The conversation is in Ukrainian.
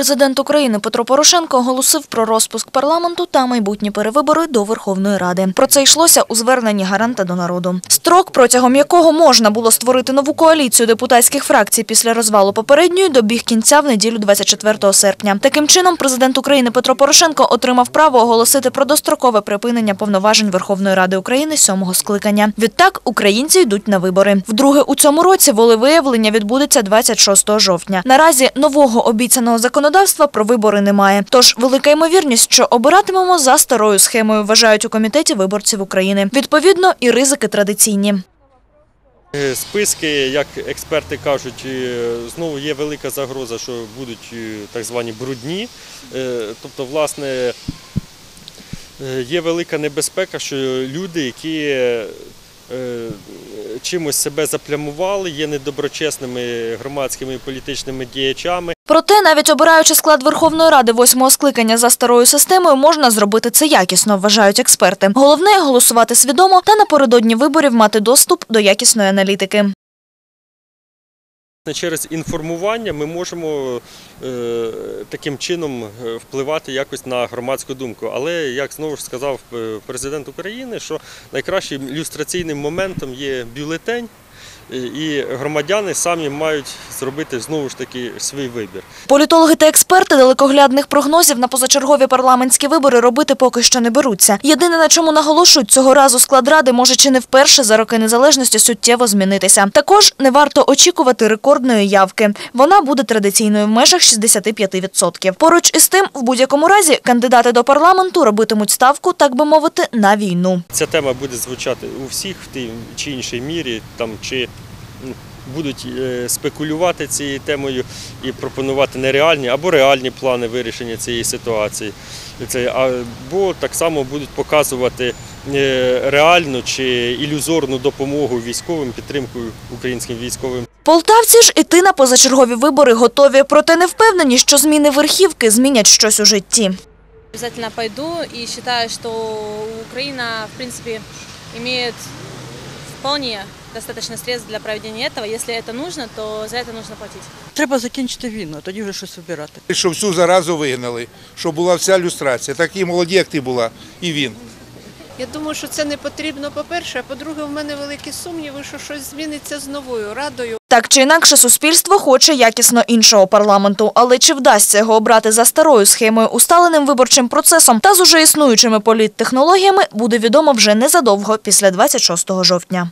Президент України Петро Порошенко оголосив про розпуск парламенту та майбутні перевибори до Верховної Ради. Про це йшлося у зверненні гаранта до народу. Строк, протягом якого можна було створити нову коаліцію депутатських фракцій після розвалу попередньої, добіг кінця в неділю 24 серпня. Таким чином, президент України Петро Порошенко отримав право оголосити про дострокове припинення повноважень Верховної Ради України сьомого скликання. Відтак українці йдуть на вибори. Вдруге у цьому році волевиявлення відбудеться 26 жовтня. Наразі нового обіцяного законодавства про вибори немає. Тож велика ймовірність, що обиратимемо за старою схемою, вважають у комітеті виборців України. Відповідно, і ризики традиційні. Е, Списки, як експерти кажуть, е, знову є велика загроза, що будуть е, так звані брудні. Тобто, власне, є велика небезпека, що люди, які чимось себе заплямували, є недоброчесними громадськими і політичними діячами. Проте, навіть обираючи склад Верховної Ради восьмого скликання за старою системою, можна зробити це якісно, вважають експерти. Головне голосувати свідомо та напередодні виборів мати доступ до якісної аналітики. Через інформування ми можемо е, таким чином е, впливати якось на громадську думку. Але як знову ж сказав е, президент України, що найкращим ілюстраційним моментом є бюлетень, і громадяни самі мають зробити знову ж таки свій вибір. Політологи та експерти далекоглядних прогнозів на позачергові парламентські вибори робити поки що не беруться. Єдине, на чому наголошують, цього разу склад ради може чи не вперше за роки незалежності суттєво змінитися. Також не варто очікувати рекордної явки. Вона буде традиційною в межах 65%. Поруч із тим, в будь-якому разі, кандидати до парламенту робитимуть ставку, так би мовити, на війну. Ця тема буде звучати у всіх в тій чи іншій мірі, там чи будуть е, спекулювати цією темою і пропонувати нереальні або реальні плани вирішення цієї ситуації. Це, або так само будуть показувати е, реальну чи ілюзорну допомогу військовим, підтримку українським військовим. Полтавці ж іти на позачергові вибори готові, проте не впевнені, що зміни верхівки змінять щось у житті. Обязательно пойду и считаю, что Украина, в принципе, имеет вполне достаточно средств для проведения этого. Если это нужно, то за это нужно платить. Треба закінчити війну, а тоді вже щось вибирати. Що всю заразу вигнали, що була вся люстрація. Такі молоді, як ти була, і він. Я думаю, що це не потрібно, по-перше, а по-друге, в мене великі сумніви, що щось зміниться з новою радою. Так чи інакше, суспільство хоче якісно іншого парламенту. Але чи вдасться його обрати за старою схемою, усталеним виборчим процесом та з уже існуючими політтехнологіями, буде відомо вже незадовго після 26 жовтня.